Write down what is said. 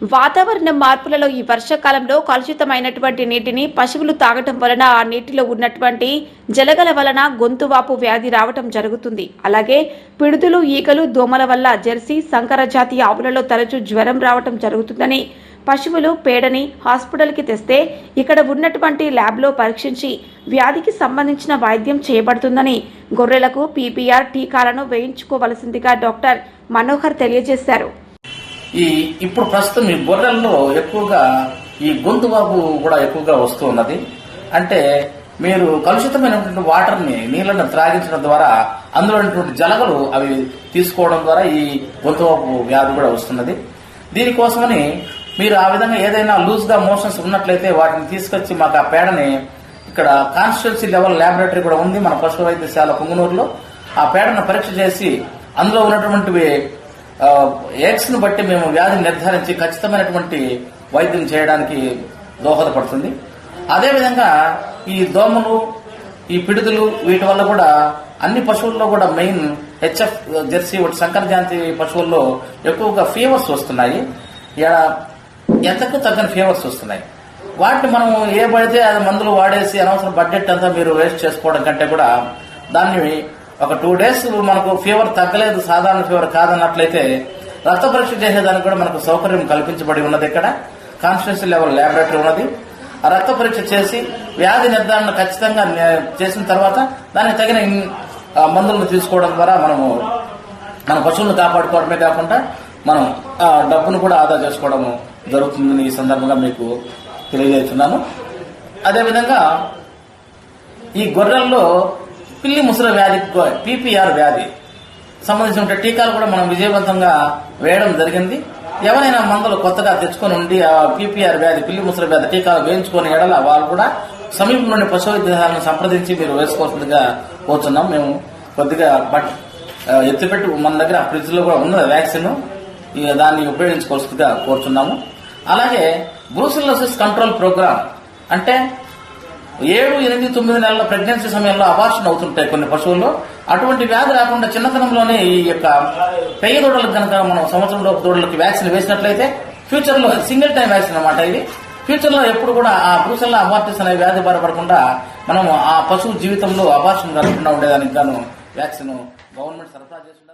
వాతావరణ మార్పులలో ఈ వర్షాకాలంలో కలుషితమైనటువంటి నీటిని పశువులు తాగటం వలన ఆ నీటిలో ఉన్నటువంటి జలగల వలన గొంతువాపు వ్యాధి రావటం జరుగుతుంది. అలాగే పిడుదులు ఈకలు దోమల వల్ల జెర్సీ సంకర జాతి ఆవులలో తరచూ జ్వరం రావటం జరుగుతుందని పశువులు పేడని హాస్పిటల్కి తెస్తే ఇక్కడ ఉన్నటువంటి ల్యాబ్లో పరీక్షించి వ్యాధికి సంబంధించిన వైద్యం చేయబడుతుందని గొర్రెలకు పీపీఆర్ టీకాలను వేయించుకోవలసిందిగా డాక్టర్ మనోహర్ తెలియజేశారు. ఈ ఇప్పుడు ప్రస్తుతం ఈ గొర్రెల్లో ఎక్కువగా ఈ గొంతువాపు కూడా ఎక్కువగా వస్తూ ఉన్నది. అంటే మీరు కలుషితమైనటువంటి వాటర్ని నీళ్ళను త్రాగించడం ద్వారా అందులో ఉన్నటువంటి జలగలు అవి తీసుకోవడం ద్వారా ఈ గొంతువాపు వ్యాధి కూడా వస్తున్నది. దీనికోసమని మీరు ఆ విధంగా ఏదైనా లూజ్గా మోషన్స్ ఉన్నట్లయితే వాటిని తీసుకొచ్చి మాకు ఆ పేడని ఇక్కడ కాన్స్టిట్యున్సీ లెవెల్ ల్యాబొరేటరీ కూడా ఉంది మన పశు వైద్యశాల పుంగనూరులో. ఆ పేడను పరీక్ష చేసి అందులో ఉన్నటువంటివి ఎగ్స్ను బట్టి మేము వ్యాధిని నిర్ధారించి ఖచ్చితమైనటువంటి వైద్యం చేయడానికి దోహదపడుతుంది. అదేవిధంగా ఈ దోమలు ఈ పిడుదలు వీటి వల్ల కూడా అన్ని పశువుల్లో కూడా మెయిన్ హెచ్ఎఫ్ జెర్సీ ఒకటి శంకర పశువుల్లో ఎక్కువగా ఫీవర్స్ వస్తున్నాయి. ఎడ- ఎంతకు తగ్గని ఫీవర్స్ వస్తున్నాయి. వాటిని మనం ఏ పడితే అది మందులు వాడేసి అనవసరం బడ్జెట్ అంతా మీరు వేస్ట్ చేసుకోవడం కంటే కూడా దాన్ని ఒక టూ డేస్ మనకు ఫీవర్ తగ్గలేదు సాధారణ ఫీవర్ కాదన్నట్లయితే రక్త పరీక్ష చేసేదానికి కూడా మనకు సౌకర్యం కల్పించబడి ఉన్నది ఇక్కడ. కాన్స్టిట్యూన్సీ లెవెల్ ల్యాబొరేటరీ ఉన్నది. ఆ రక్త పరీక్ష చేసి వ్యాధి నిర్ధారణ ఖచ్చితంగా నే- చేసిన తర్వాత దానికి తగిన మందులను తీసుకోవడం ద్వారా మనము మన పశువులను కాపాడుకోవడమే కాకుండా మనం ఆ డబ్బును కూడా ఆదా చేసుకోవడం జరుగుతుందని ఈ సందర్భంగా మీకు తెలియజేస్తున్నాను. అదేవిధంగా ఈ గొర్రెల్లో పిల్లి ముసుర వ్యాధి పీపీఆర్ వ్యాధి సంబంధించిన టీకాలు కూడా మనం విజయవంతంగా వేయడం జరిగింది. ఎవరైనా మందులు కొత్తగా తెచ్చుకొని ఉండి ఆ పీపీఆర్ వ్యాధి పిల్లి ముసలి వ్యాధి టీకాలు వేయించుకొని ఎడల వాళ్ళు కూడా సమీపంలోని పశు వైద్యాలను సంప్రదించి మీరు వేసుకోవాల్సిందిగా కోరుతున్నాం మేము కొద్దిగా బట్ ఎత్తిపెట్టి మన దగ్గర ఫ్రిడ్జ్లో కూడా ఉన్నది వ్యాక్సిన్. దాన్ని ఉపయోగించుకోవాల్సిందిగా కోరుతున్నాము అలాగే బ్రూసిలోసిస్ కంట్రోల్ ప్రోగ్రామ్ అంటే ఏడు ఎనిమిది తొమ్మిది నెలల ప్రెగ్నెన్సీ సమయంలో అబార్షన్ అవుతుంటాయి కొన్ని పశువుల్లో. అటువంటి వ్యాధి రాకుండా చిన్నతనంలోనే ఈ యొక్క పెయ్య దూడలకు కనుక మనం సంవత్సరంలో దూడలకి వ్యాక్సిన్ వేసినట్లయితే ఫ్యూచర్లో సింగిల్ టైం వ్యాక్సిన్ అనమాట ఇది. ఫ్యూచర్లో ఎప్పుడు కూడా ఆ బ్రూసెల్లా అబార్టిస్ అనే వ్యాధి బాధపడకుండా మనం ఆ పశువు జీవితంలో అబార్షన్ కలగకుండా ఉండేదానికి గాను వ్యాక్సిన్ గవర్నమెంట్ సరఫరా చేస్తుంది